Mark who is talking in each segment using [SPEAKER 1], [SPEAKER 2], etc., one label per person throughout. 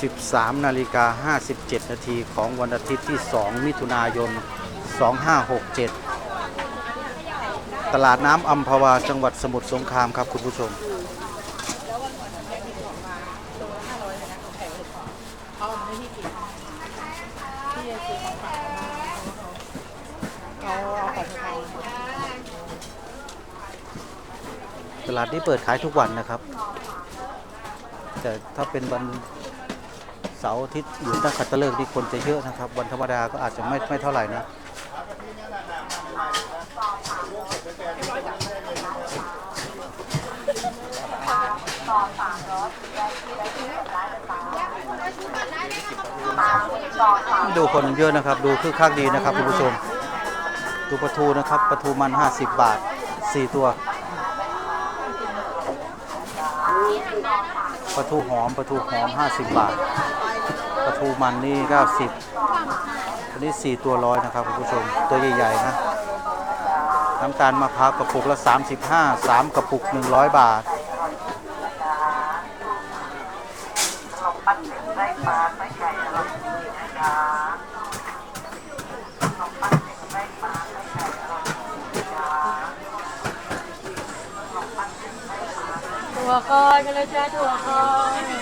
[SPEAKER 1] 13นาฬิกา57 นาทีของวันอาทิตย์ที่ 2 มิถุนายน 2567 ตลาดน้ำอัมพวาจังหวัดสมุทรสงครามครับคุณผู้ชม ตลาดนี้เปิดขายทุกวันนะครับ แต่ถ้าเป็นวัน เสาร์อาทิตย์หรือนักขัตฤกษ์นี่คนจะเยอะนะครับ วันธรรมดาก็อาจจะไม่ไม่เท่าไหร่นะดูคนเยอะนะครับ ดูคึกคักดีนะครับคุณผู้ชม ดูปลาทูนะครับปลาทูมัน 50 บาท 4 ตัวปลาทูหอมปลาทูหอม 50 บาท ลาทูมันนี่ 90อันนี้ 4 ตัวร้อยนะครับคุณผู้ชม ตัวใหญ่ๆนะ น้ำตาลมะพร้าวกระปุกละ 35 3 กระปุก 100 บาท
[SPEAKER 2] ถั่วก้อนกันเลยจ้าถั่วก้อน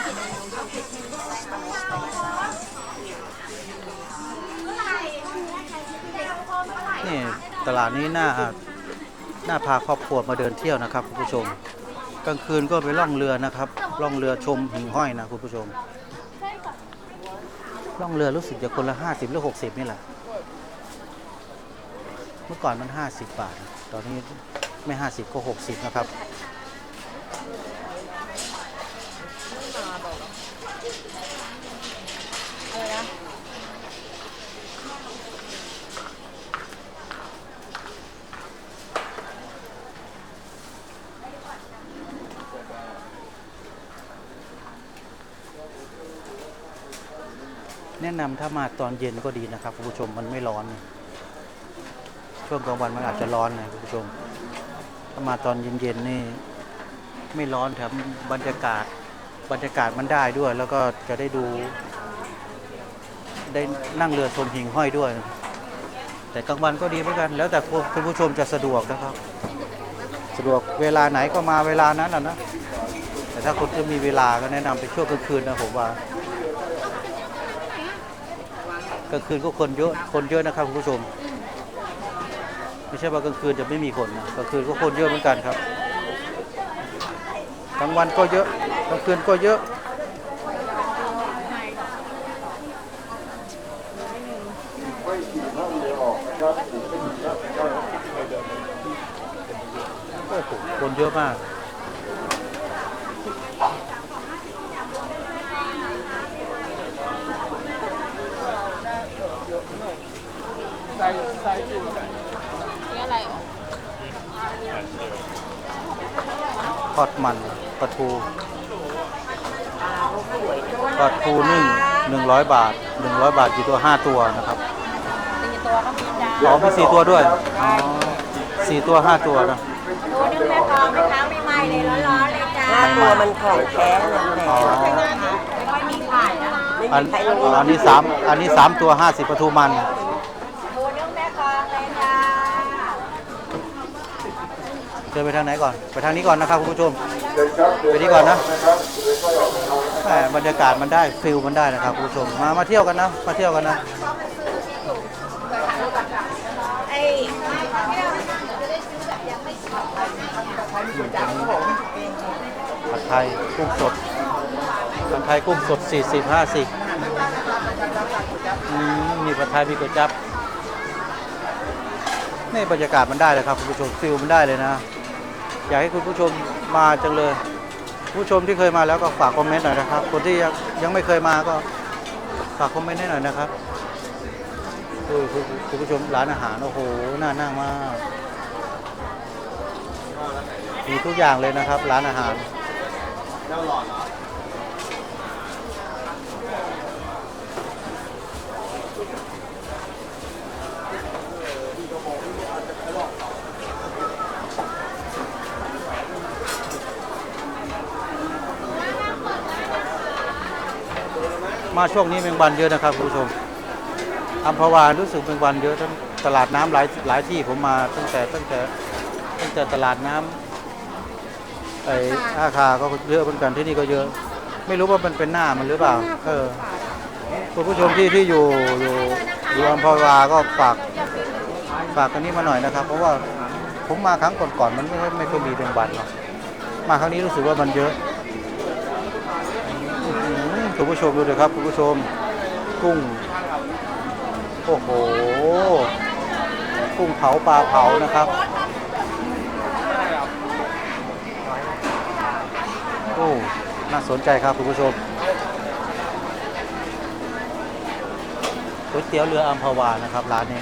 [SPEAKER 1] ตลาดนี้น่าน่าพาครอบครัวมาเดินเที่ยวนะครับคุณผู้ชม กลางคืนก็ไปล่องเรือนะครับล่องเรือชมหิ่งห้อยนะคุณผู้ชมล่องเรือรู้สึกจะคนละ50หรือ60นี่แหละเมื่อก่อนมัน50บาท ตอนนี้ไม่50ก็60นะครับ
[SPEAKER 2] นะ
[SPEAKER 1] แนะนำถ้ามาตอนเย็นก็ดีนะครับคุณผู้ชมมันไม่ร้อน ช่วงกลางวันมันอาจจะร้อนนะคุณผู้ชม ถ้ามาตอนเย็นๆนี่ ไม่ร้อนแถมบรรยากาศบรรยากาศมันได้ด้วย แล้วก็จะได้ดู ได้นั่งเรือชมหิ่งห้อยด้วย แต่กลางวันก็ดีเหมือนกัน แล้วแต่คุณผู้ชมจะสะดวกนะครับ สะดวกเวลาไหนก็มาเวลานั้นนะนะแต่ถ้าคุณจะมีเวลาก็แนะนำไปช่วงกลางคืนนะผมว่า กลางคืนก็คนเยอะคนเยอะนะครับคุณผู้ชม ไม่ใช่ว่ากลางคืนจะไม่มีคนนะกลางคืนก็คนเยอะเหมือนกันครับกลางวันก็เยอะกลางคืนก็เยอะคนเยอะมาก
[SPEAKER 2] นี่อะไร
[SPEAKER 1] ทอดมันปลาทูปลาทูนึ่งหนึ่งร้อยบาทหนึ่งร้อยบาทกี่ตัวห้าตัวนะครับ
[SPEAKER 2] ตีตัวก็มีจ้า
[SPEAKER 1] อ๋อมีสี่ตัวด้วยอ๋อสี่ตัวห้าตัวนะ
[SPEAKER 2] ตัวนึงแม่กองไปเช้าไม่ไหม้เลยร้อนๆเลยจ้า
[SPEAKER 3] ห้าตัวมันของแท้นะแห
[SPEAKER 1] อ๋อ
[SPEAKER 3] ม
[SPEAKER 2] ไม่ค่อยมีขายนะ
[SPEAKER 3] ไม่
[SPEAKER 1] อัน
[SPEAKER 3] มีใครรู้
[SPEAKER 1] อันนี้สามอันนี้สามตัวห้าสิบปลาทูมัน
[SPEAKER 2] ตัวนึงแม่กองเลยจ้า
[SPEAKER 1] เดินไปทางไหนก่อน ไปทางนี้ก่อนนะครับคุณผู้ชม ไปนี้ก่อนนะแหมบรรยากาศมันได้ฟิลมันได้นะครับคุณผู้ชม มามาเที่ยวกันนะ มาเที่ยวกันนะ
[SPEAKER 2] ไอ้
[SPEAKER 1] ผัดไทยกุ้งสดผัดไทยกุ้งสด 40 50อืมมีผัดไทยมีก๋วยจั๊บนี่บรรยากาศมันได้เลยครับคุณผู้ชมฟิลมันได้เลยนะ อยากให้คุณผู้ชมมาจังเลย ผู้ชมที่เคยมาแล้วก็ฝากคอมเมนต์หน่อยนะครับ คนที่ยังยังไม่เคยมาก็ฝากคอมเมนต์ให้หน่อยนะครับดูคุณคุณผู้ชมร้านอาหารโอ้โหน่านั่งมากมีทุกอย่างเลยนะครับ ร้านอาหารเน่าหล่อน มาช่วงนี้แมงวันเยอะนะครับคุณผู้ชมอัมพวารู้สึกแมงวันเยอะทั้งตลาดน้ำหลายหลายที่ผมมาตั้งแต่ตั้งแต่ตั้งแต่ตลาดน้ำไอ้อาคาก็เยอะเหมือนกันที่นี่ก็เยอะ ไม่รู้ว่ามันเป็นหน้ามันหรือเปล่าเออคุณผู้ชมที่ที่อยู่อยู่อยู่อัมพวาก็ฝากฝากกันนี้มาหน่อยนะครับ เพราะว่าผมมาครั้งก่อนๆมันไม่ไม่เคยมีเป็นวันหรอกมาครั้งนี้รู้สึกว่ามันเยอะ คุณผู้ชมดูเลยครับคุณผู้ชมกุ้ง โอ้โห กุ้งเผาปลาเผานะครับ โอ้ น่าสนใจครับคุณผู้ชมก๋วยเตี๋ยวเรืออัมพวานะครับร้านนี้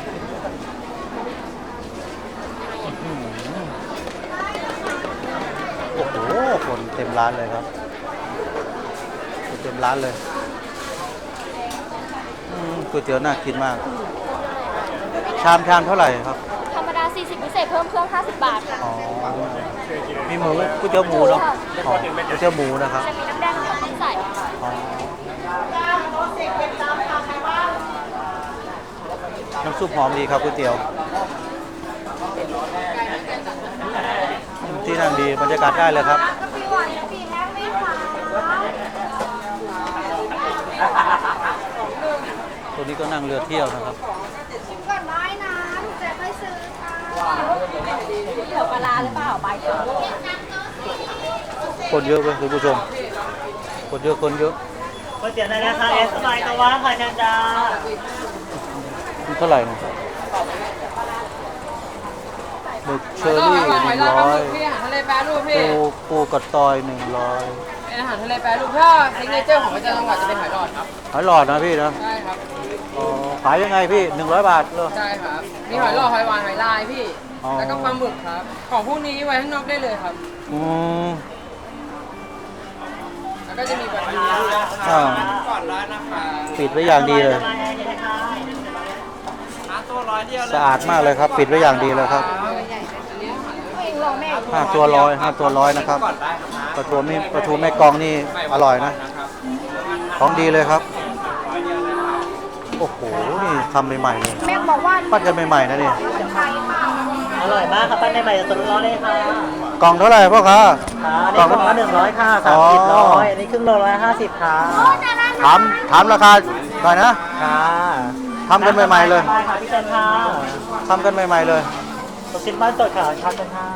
[SPEAKER 1] โอ้โห คนเต็มร้านเลยครับ ต็มร้านเลยอืมก๋วยเตี๋ยวน่ากินมาก ชามชามเท่าไหร่ครับ
[SPEAKER 4] ธรรมดา 40 พิเศษเพิ่มเครื่อง 50 บาทค่ะ
[SPEAKER 1] อ๋อ มีหมูก๋วยเตี๋ยวหมูเนาะอ๋อก๋วยเตี๋ยวหมูนะครับ
[SPEAKER 4] จะมีน้ำแดงกับน้ำใส
[SPEAKER 1] อ๋อน้ำซุปหอมดีครับก๋วยเตี๋ยวที่นั่งดีบรรยากาศได้เลยครับ
[SPEAKER 4] ปีหวานปีแรกไม่หวาน
[SPEAKER 1] ตัวนี้ก็นั่งเรือเที่ยวนะครับ
[SPEAKER 4] ชิมก่อนได้นะจะไม่ซื้อค่ะเดี๋ยวปลาร้าหรือเปล่าใบเถอะ
[SPEAKER 1] คนเยอะเว้ยคุณผู้ชม คนเยอะคนเยอะ
[SPEAKER 3] ก๋วยเตี๋ยวในราคาเอสบายกว่าค่ะเชิญจ้า
[SPEAKER 1] มันเท่าไหร่เนี่ยหมึกเชอรี่หนึ่งร้อย
[SPEAKER 2] พี่อาหารทะเลแปรรูปพี่
[SPEAKER 1] ปูปูกระตอยหนึ่งร้อย
[SPEAKER 2] เป็น อาหารทะเลแปรรูปถ้าซิกเนเจอร์ของประจำจังหวัดจะเป็นหอยหลอดครับ
[SPEAKER 1] หอยหลอดนะพี่นะ
[SPEAKER 2] ใช่ครับ
[SPEAKER 1] อ๋อขายยังไงพี่หนึ่งร้อยบาทเหรอ
[SPEAKER 2] ใช่ครับมีหอยหลอดหอยหวานหอยลายพี่
[SPEAKER 1] อ๋อ
[SPEAKER 2] แล้วก็ปลาหมึกครับ ของพวกนี้ไว้ข้างนอกได้เลยครับ
[SPEAKER 1] อืม
[SPEAKER 2] แล้วก็จะมีแบบนี้
[SPEAKER 1] อ่าปิดไว้อย่างดีเลยสะอาดมากเลยครับ ปิดไว้อย่างดีเลยครับห้าตัวร้อยห้าตัวร้อยนะครับ ปลาทูนี่ปลาทูแม่กองนี่อร่อยนะ ของดีเลยครับ โอ้โห นี่ทำใหม่ๆเลย
[SPEAKER 4] แม่บอกว่า
[SPEAKER 1] ปั้นกันใหม่ๆนะนี่
[SPEAKER 3] อร่อยมากครับปั้นในใหม่สดร้อนเลยค่ะ
[SPEAKER 1] กล่องเท่าไหร่พ่อค้า
[SPEAKER 3] ค่ะอันนี้กล่องละหนึ่งร้อยค่ะ
[SPEAKER 1] อ๋
[SPEAKER 3] สาม
[SPEAKER 1] อ
[SPEAKER 3] สิบร้อยอันนี้ครึ่งโลร้อยห้าสิบค่ะ
[SPEAKER 1] ถามถามราคาหน่อยนะ
[SPEAKER 3] ค่ะ
[SPEAKER 1] ทำกันใหม่ๆเลย
[SPEAKER 3] ได้ค่ะพี่เชิญค่ะ
[SPEAKER 1] ทำกันใหม่ๆเลย
[SPEAKER 3] ลูกชิ้นบ้านสดค่ะชอบกันค่ะ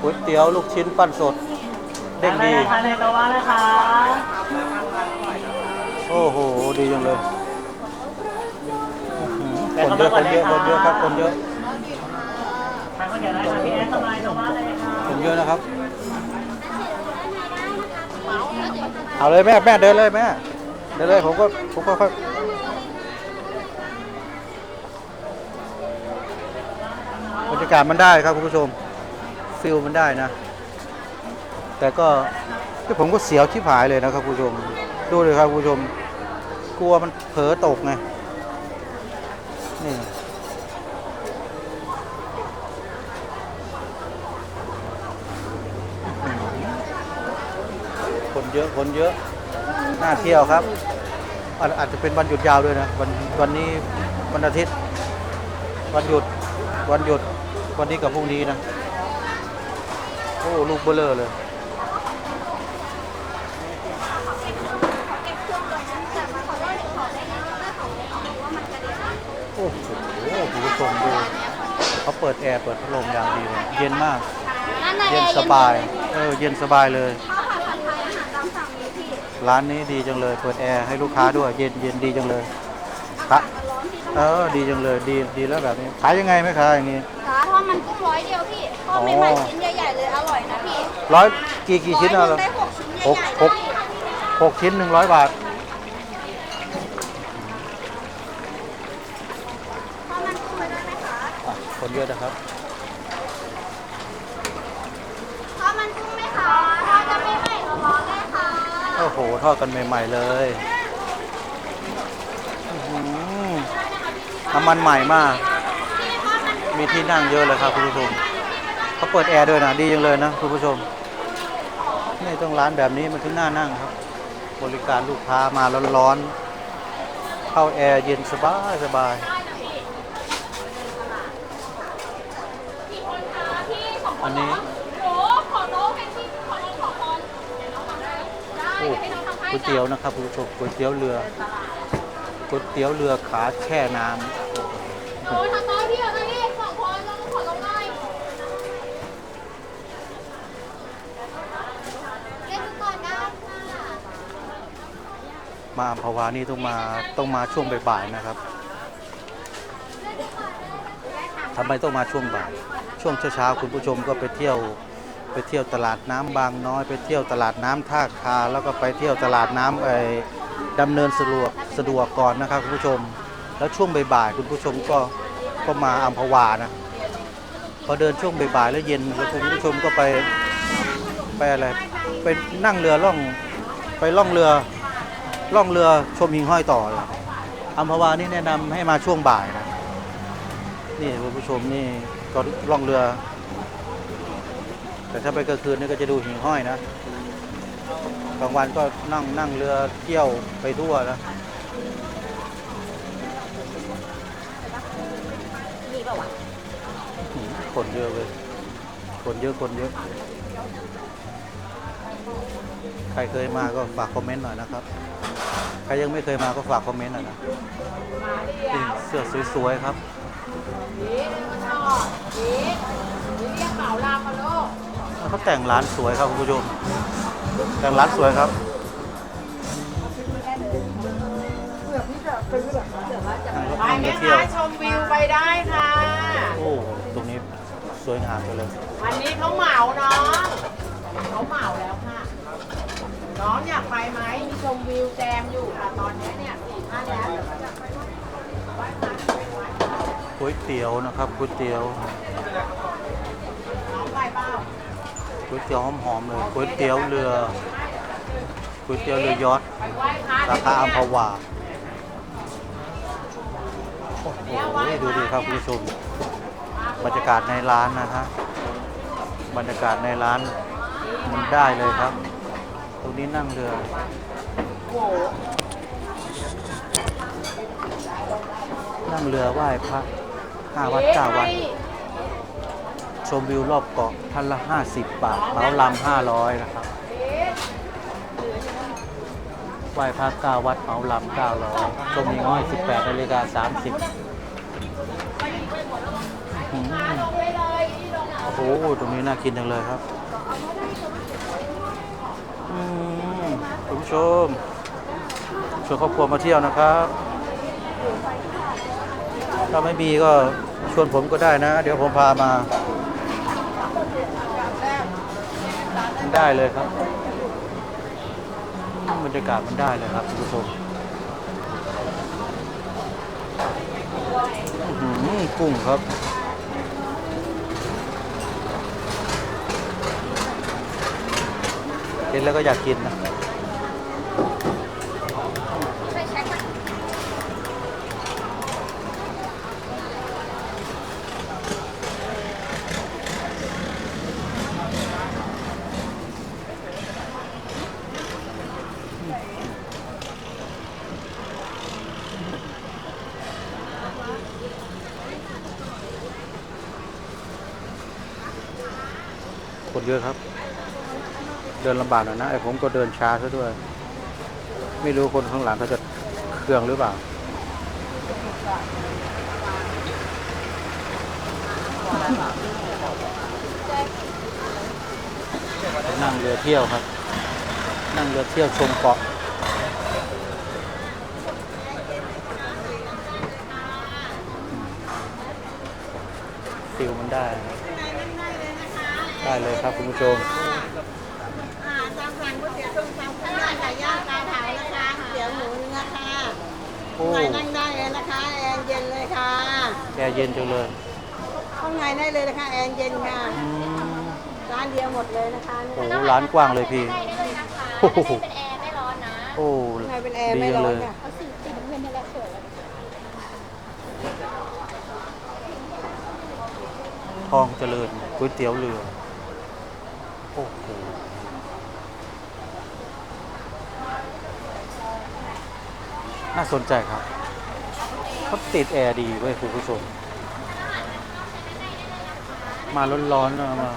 [SPEAKER 1] ก๋วยเตี๋ยวลูกชิ้นปั้นสด เด้งดี
[SPEAKER 3] ทานในตัวว่านะคะ
[SPEAKER 1] โอ้โหดีจังเลยอื้อหือคนเยอะคนเยอะคนเยอะครับคนเยอะ
[SPEAKER 3] ทานข้าวเหนียวได้ค่ะพี่แอนสบายตัวว่าเลยค่ะ
[SPEAKER 1] คนเยอะนะครับ เอาเลยแม่แม่เดินเลยแม่เดินเลยผมก็ผมก็ค่อยบรรยากาศมันได้ครับคุณผู้ชมฟิลมันได้นะ แต่ก็ที่ผมก็เสียวชิบหายเลยนะครับผู้ชม ดูเลยครับผู้ชม กลัวมันเผลอตกไง นี่ คนเยอะ คนเยอะ น่าเที่ยวครับ อาจอาจจะเป็นวันหยุดยาวด้วยนะ วันวันนี้วันอาทิตย์ วันหยุด วันหยุด วันนี้กับพรุ่งนี้นะ โอ้ ลูกเบลเลอร์เลย โอ้โหคุณผู้ ชมดูเขาเปิดแอร์เปิดพัดลมอย่างดีเลยเย็นมาก
[SPEAKER 4] นั่นน่ะ
[SPEAKER 1] เย็นสบาย เออ เย็นสบายเลย
[SPEAKER 4] ข้าวผัดผัดไทยอาหารตามสั่งนี้พี่
[SPEAKER 1] ร้านนี้ดีจังเลย เปิดแอร์ให้ลูกค้าด้วย เย็นเย็นดีจังเลยครับ
[SPEAKER 4] มันร้อนพี่
[SPEAKER 1] เออ ดีจังเลย ดี ดีแล้วแบบนี้ ขายยังไงไหมคะอย่างนี้
[SPEAKER 4] ค่ะทอดมันกุ้งร้อยเดียวพี่ทอดใหม่ๆชิ้นใหญ่ๆเลย อร่อยนะพี่
[SPEAKER 1] ร้อยกี่กี่ชิ้น
[SPEAKER 4] ร้
[SPEAKER 1] อะ
[SPEAKER 4] อยห
[SPEAKER 1] เหร
[SPEAKER 4] นึ่
[SPEAKER 1] อง
[SPEAKER 4] ได้หกชิ้นให
[SPEAKER 1] หก
[SPEAKER 4] ญ่ๆ
[SPEAKER 1] หก
[SPEAKER 4] นะพี่
[SPEAKER 1] หกชิ้นหนึ่งร้อยบาท
[SPEAKER 4] ทอดมันกุ้งเลยได้ไหมคะ
[SPEAKER 1] อะคนเยอะนะครับ
[SPEAKER 4] ทอดมันกุ้งไหมคะทอดจะไม่ใหม่ร้อนๆเลยค่ะ
[SPEAKER 1] โอ้โห ทอดกันใหม่ ๆ เลยอื้อหือน้ำมันใหม่มาก มีที่นั่งเยอะเลยครับคุณผู้ชมเขาเปิดแอร์ด้วยนะดีจังเลยนะคุณผู้ชมนี่ต้องร้านแบบนี้มันถึงน่านั่งครับ บริการลูกค้ามาร้อนๆ เข้าแอร์เย็นสบายสบายอันนี้ ก๋วยเตี๋ยวนะครับคุณผู้ชมก๋วยเตี๋ยวเรือก๋วยเตี๋ยวเรือขาแช่น้
[SPEAKER 4] โอ้ยทำโต๊ะพี่เหรอคะนี่สองคนลองขอลงหน่อยเล่นดูก่อนได้ค่ะำ
[SPEAKER 1] มาอัมพวานี่ต้องมาต้องมาช่วงบ่ายๆนะครับทำไมต้องมาช่วงบ่าย ช่วงเช้าๆคุณผู้ชมก็ไปเที่ยว ไปเที่ยวตลาดน้ำบางน้อย ไปเที่ยวตลาดน้ำท่าคา แล้วก็ไปเที่ยวตลาดน้ำไอ้ดำเนินสะดวกสะดวกก่อนนะครับคุณผู้ชม แล้วช่วงบ่ายๆคุณผู้ชมก็ก็มาอัมพวานะพอเดินช่วงบ่ายๆแล้วเย็นแล้วคุณผู้ชมก็ไปไปอะไรไปนั่งเรือล่องไปล่องเรือล่องเรือชมหิ่งห้อยต่ออัมพวานี่แนะนำให้มาช่วงบ่ายนะนี่คุณผู้ชมนี่ก็ล่องเรือ แต่ถ้าไปกลางคืนนี่ก็จะดูหิ่งห้อยนะกลางวันก็นั่งนั่งเรือเที่ยวไปทั่วนะ
[SPEAKER 4] มีป่าวะ
[SPEAKER 1] อืมคนเยอะเลย คนเยอะคนเยอะ ใครเคยมาก็ฝากคอมเมนต์หน่อยนะครับ ใครยังไม่เคยมาก็ฝากคอมเมนต์หน่อยนะนี่เสื้อสวยๆครับเขาแต่งร้านสวยครับคุณผู้ชมแต่งร้านสวยครับนั่งรถ
[SPEAKER 2] ไป
[SPEAKER 1] นั่ง
[SPEAKER 2] ไหม
[SPEAKER 1] ไปเที่ยว
[SPEAKER 2] คะชมวิวไปได้ค่ะ
[SPEAKER 1] โอ้ตรงนี้สวยงามไปเลย
[SPEAKER 2] อันนี้เขาเหมาน้องเขาเหมาแล้วค่ะ น้องอยากไปไหมมีชมวิวแจมอยู่ค่ะตอนนี้เนี่ยสี่ท่านแล้วเดี๋ยวเราจะไปไหว้พระไปไหว้พระ
[SPEAKER 1] ก๋วยเตี๋ยวนะครับก๋วยเตี๋ยว ก๋วยเตี๋ยวหอมๆเลยก๋วยเตี๋ยวเรือก๋วยเตี๋ยวเรือยอชต์
[SPEAKER 2] ไปไหว้พระ
[SPEAKER 1] สาขาอัมพวาโอ้โหดูดิครับคุณผู้ชมบรรยากาศในร้านนะฮะบรรยากาศในร้านมันได้เลยครับ ตรงนี้นั่งเรือนั่งเรือไหว้พระห้าวัดเก้าวัด ชมวิวรอบเกาะท่านละ 50 บาทเหมาลำ500 นะครับไหว้พระเก้าวัดเมาลำ900ชมหิ่งห้อย 18นาฬิกา30 โอ้โห ตรงนี้น่ากินจังเลยครับคุณผู้ชมชวนครอบครัวมาเที่ยวนะครับ ถ้าไม่มีก็ชวนผมก็ได้นะ เดี๋ยวผมพามา ได้เลยครับบรรยากาศมันได้เลยครับคุณผู้ชมอื้อหือกุ้งครับเห็นแล้วก็อยากกินนะ
[SPEAKER 4] ช่วยเช็คมา
[SPEAKER 1] คน เยอะครับ เดินลำบากหน่อยนะไอ้ผมก็เดินช้าซะด้วย ไม่รู้คนข้างหลังเขาจะเครื่องหรือเปล่านั่งเรือเที่ยวครับ นั่งเรือเที่ยวชมเกาะฟิลมันได้ ได้เลยครับคุณผู้ชม
[SPEAKER 5] อ่าตามสั่งก๋วยเตี๋ยวต้มยำข้าวหน้าไก่ย่างปลาเผานะคะก๋วยเตี๋ยวหมูเนื้อค่ะ
[SPEAKER 1] โอ้
[SPEAKER 5] ข้างในนั่งได้เลยนะคะแอร์เย็นเลยค่ะ
[SPEAKER 1] แอร์เย็นจังเลย
[SPEAKER 5] ข้างในได้เลยนะคะแอร์เย็นค่ะ
[SPEAKER 1] อืม
[SPEAKER 5] ร้านเดียวหมดเลยนะคะ
[SPEAKER 1] โอ้โหร้านกว้างเลยพี่
[SPEAKER 4] ได้ได้เลยนะคะ
[SPEAKER 1] โอ้โห
[SPEAKER 4] ได้เป็นแอร์ไม่ร้อนนะ
[SPEAKER 1] โอ้
[SPEAKER 5] ข้างในเป็นแอร์ไม่
[SPEAKER 1] ดีจัง
[SPEAKER 5] ร้อ
[SPEAKER 1] เล
[SPEAKER 5] น
[SPEAKER 1] ย
[SPEAKER 5] ค่ะ
[SPEAKER 4] เขาสีสีน้ำเงินนี่แหละสวยแล้ว
[SPEAKER 1] ทองเจริญก๋วยเตี๋ยวเรือโอ้โหน่าสนใจครับเขาติดแอร์ดีเว้ยคุณผู้ชม มาร้อนๆนะมา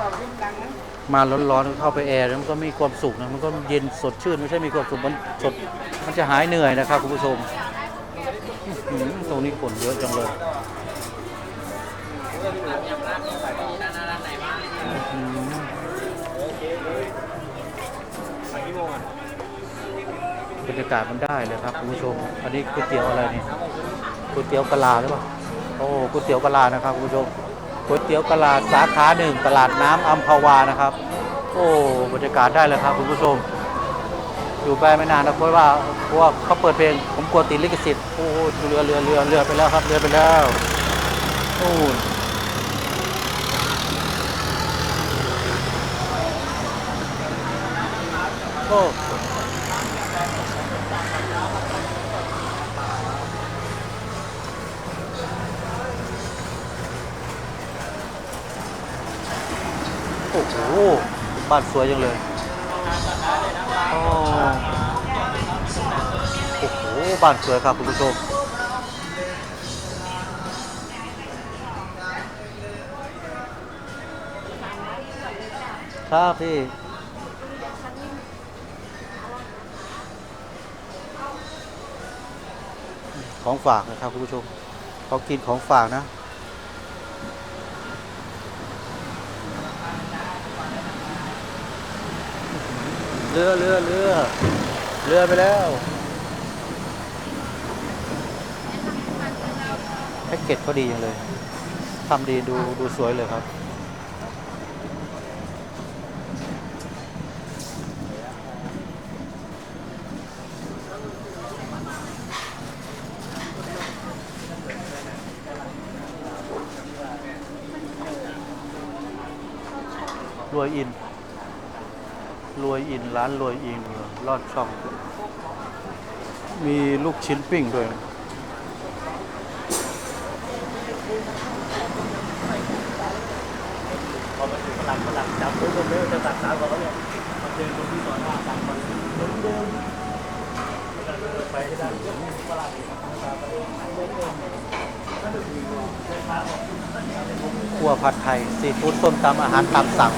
[SPEAKER 1] มาร้อนๆเข้าไปแอร์มันก็มีความสุขนะมันก็เย็นสดชื่นไม่ใช่มีความสุขมันสดมันจะหายเหนื่อยนะครับคุณผู้ชมตรงนี้คนเยอะจังเลย บรรยากาศมันได้เลยครับคุณผู้ชม อันนี้ก๋วยเตี๋ยวอะไรนี่ก๋วยเตี๋ยวกะลาหรือเปล่าโอ้ก๋วยเตี๋ยวกะลานะครับคุณผู้ชมก๋วยเตี๋ยวกะลาสาขาหนึ่งตลาดน้ำอัมพวานะครับ โอ้บรรยากาศได้เลยครับคุณผู้ชม อยู่ไปไม่นานนะเพราะว่าเพราะว่าเขาเปิดเพลงผมกลัวติดลิขสิทธิ์โอ้เรือเรือเรือเรือไปแล้วครับเรือไปแล้วโอ้โอ้โอ้โห บ้านสวยจังเลยโอ้โอ้โห บ้านสวยครับคุณผู้ชมครับพี่ของฝากนะครับคุณผู้ชมเขากินของฝากนะ เรือเรือเรือเรือไปแล้วแพ็กเกจเขาดีอย่างเลยทำดีดูดูสวยเลยครับรวยอิน วยอินร้านรวยอินลอดช่อง มีลูกชิ้นปิ้งด้วย
[SPEAKER 3] พอมาถึงฝรั่งฝรั่งจับปุ๊บก็เร็วจะตัดสาวก่อนแล้วเนี่ยมาเจอคนที่สอนว่าต่างคนเดิมเดิมไปให้ได้ฝรั่ง
[SPEAKER 1] ครัวผัดไทยซีฟู้ดส้มตำอาหารตามสั่ง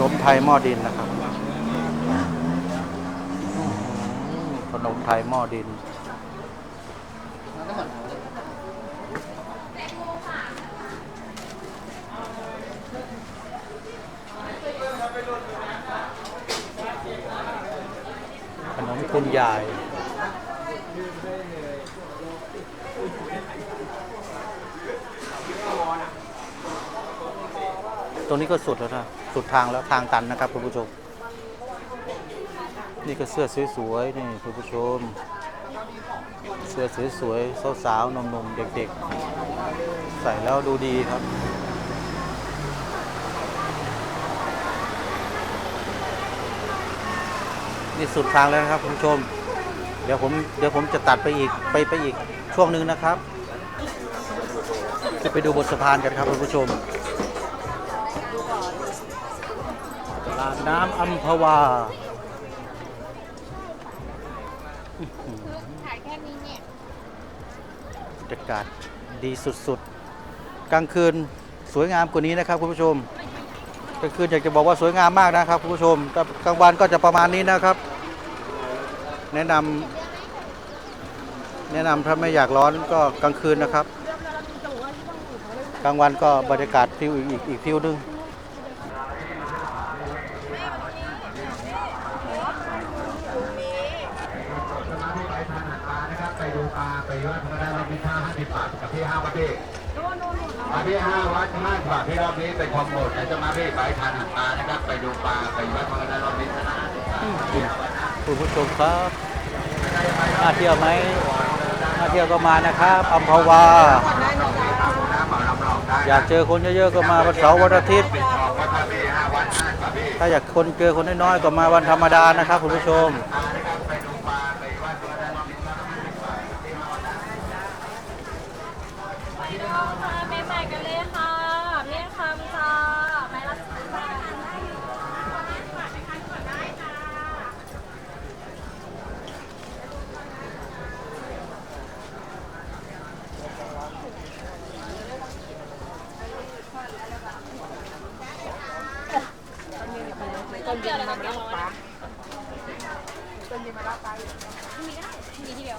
[SPEAKER 1] นมไทยหม้อดินนะครับ ขนมไทยหม้อดิน ขนมคุณยายตรงนี้ก็สุดแล้วนะ สุดทางแล้วทางตันนะครับคุณผู้ชม นี่ก็เสื้อสวยๆนี่คุณผู้ชม เสื้อสวยๆสาวๆหนุ่มๆเด็กๆ ใส่แล้วดูดีครับนี่สุดทางแล้วนะครับคุณผู้ชม เดี๋ยวผมเดี๋ยวผมจะตัดไปอีกไปไปอีกช่วงหนึ่งนะครับ จะไปดูบนสะพานกันครับคุณผู้ชม น้ำอัมพวาอื้อหือ
[SPEAKER 4] ถ่ายแค่นี้เนี่ย
[SPEAKER 1] บรรยากาศดีสุดๆ กลางคืนสวยงามกว่านี้นะครับคุณผู้ชมกลางคืนอยากจะบอกว่าสวยงามมากนะครับคุณผู้ชมแต่กลางวันก็จะประมาณนี้นะครับ แนะนำแนะนำถ้าไม่อยากร้อนก็กลางคืนนะครับ กลางวันก็บรรยากาศฟิวอีกอีกอีกฟิวหนึง
[SPEAKER 6] ไปดูปลาไปวัดพระได้รับพิค่า50บาทกับพี่ห้าวัดพี่ มาพี่ห้าวัดห้าบาทพี่รอบนี้เป็นความโหดแต่จะมาพี่ไปทานหันปลานะครับ ไปดูปลาไปวัดพระได้รอบนี้ชนะ
[SPEAKER 1] คุณผู้ชมครับน่าเที่ยวไหมน่าเที่ยวก็มานะครับอัมพวา
[SPEAKER 6] น้ำหมาลำลอ
[SPEAKER 1] ยากเจอคนเยอะๆก็มาวันเสาร์วันอาทิตย์ ถ้าอยากคนเจอคนน้อยๆก็มาวันธรรมดานะครับคุณผู้ชม
[SPEAKER 6] น้ค่ะ
[SPEAKER 4] ใหม่กันเลยค่ะเมี่ยงคค่ะไปรับสิค้าทล้อค่ะไปทานก่อได้ค่ะต้นเดีมาเลยดียวปลาต้นเดียมาลาปลามีได้มีทีเดีย
[SPEAKER 1] ว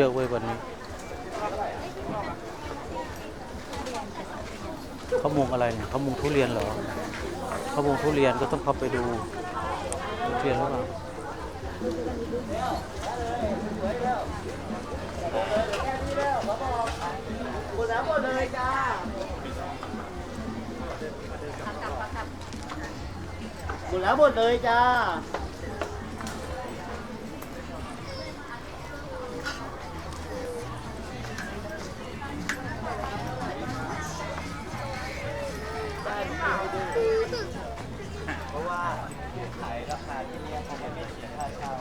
[SPEAKER 1] เยอะเว้ยวันนี้เขามุงอะไรเนี่ยเขามุงทุเรียนเหรอเขามุงทุเรียนก็ต้องเข้าไปดูทุเรียนหรือเปล่า
[SPEAKER 3] หมดแล้วหมดเลยจ้าหมดแล้วหมดเลยจ้า เพราะว่าขายราคาที่นี่เขาไม่เสียค่าเช่า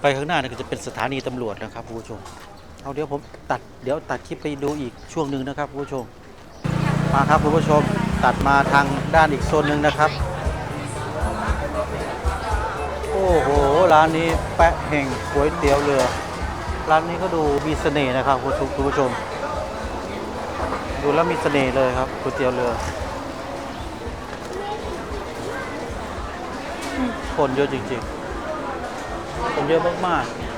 [SPEAKER 1] ไปข้างหน้านี่ก็จะเป็นสถานีตำรวจนะครับคุณผู้ชมเอาเดี๋ยวผมตัดเดี๋ยวตัดคลิปไปดูอีกช่วงหนึ่งนะครับคุณผู้ชม มาครับคุณผู้ชมตัดมาทางด้านอีกโซนหนึ่งนะครับ โอ้โหร้านนี้แปะแห่งก๋วยเตี๋ยวเรือ ร้านนี้ก็ดูมีเสน่ห์นะครับคุณผู้คุณผู้ชม ดูแล้วมีเสน่ห์เลยครับก๋วยเตี๋ยวเรือ คนเยอะจริง ๆ คนเยอะมากๆ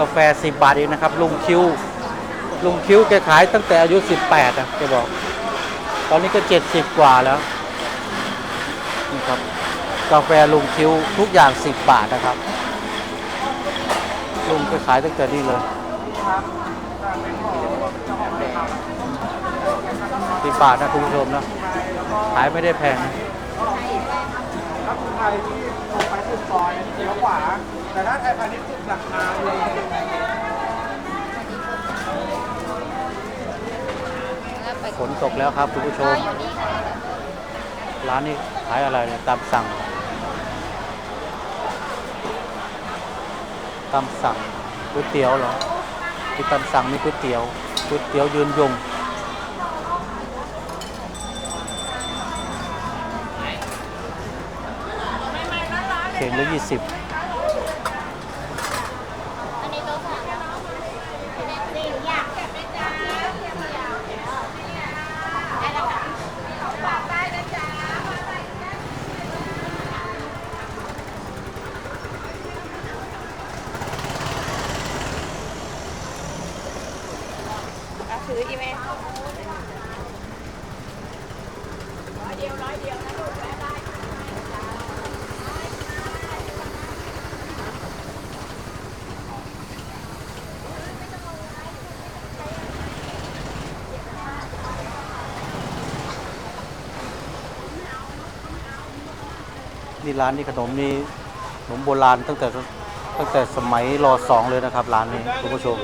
[SPEAKER 2] กาแฟ
[SPEAKER 1] 10 บาทเองนะครับ ลุงคิวลุงคิวแกขายตั้งแต่อายุ 18นะแกบอก ตอนนี้ก็ 70 กว่าแล้วนี่ครับกาแฟลุงคิวทุกอย่าง 10 บาทนะครับ ลุงแกขายตั้งแต่นี่เลยสิบบาทนะคุณผู้ชมนะขายไม่ได้แพงนะ
[SPEAKER 3] แต่ถ้าไทยพาณิชย์สุดหลักทาเลย
[SPEAKER 1] ฝนตกแล้วครับคุณผู้ชมร้านนี้ขายอะไรเนี่ยตามสั่งตามสั่งก๋วยเตี๋ยวเหรอที่ตามสั่งมีก๋วยเตี๋ยวก๋วยเตี๋ยวยืนยงเข่งละยี่สิบ
[SPEAKER 4] อันนี้ตัวสั่งสี่อย่างแบบได้จ้าได้แล้วค่ะได้นะจ๊ะ
[SPEAKER 5] ถืออีเมล
[SPEAKER 1] นี่ร้านนี้ขนมนี่ขนมโบราณตั้งแต่ตั้งแต่สมัยรอสองเลยนะครับร้านนี้คุณผู้ชม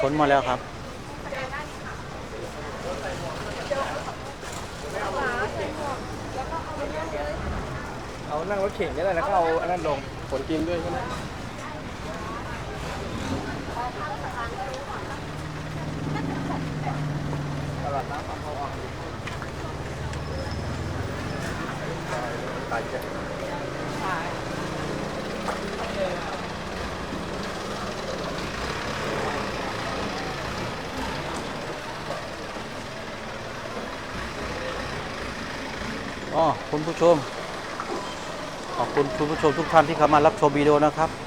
[SPEAKER 1] ฝนมาแล้วครับ
[SPEAKER 3] เอานั่งรถเข็นก็ได้แล้วก็เอาอันนั้นลงผลกินด้วยใช่ไหม
[SPEAKER 1] อ๋อคุณผู้ชม ขอบคุณคุณผู้ชมทุกท่านที่เข้ามารับชมวิดีโอนะครับ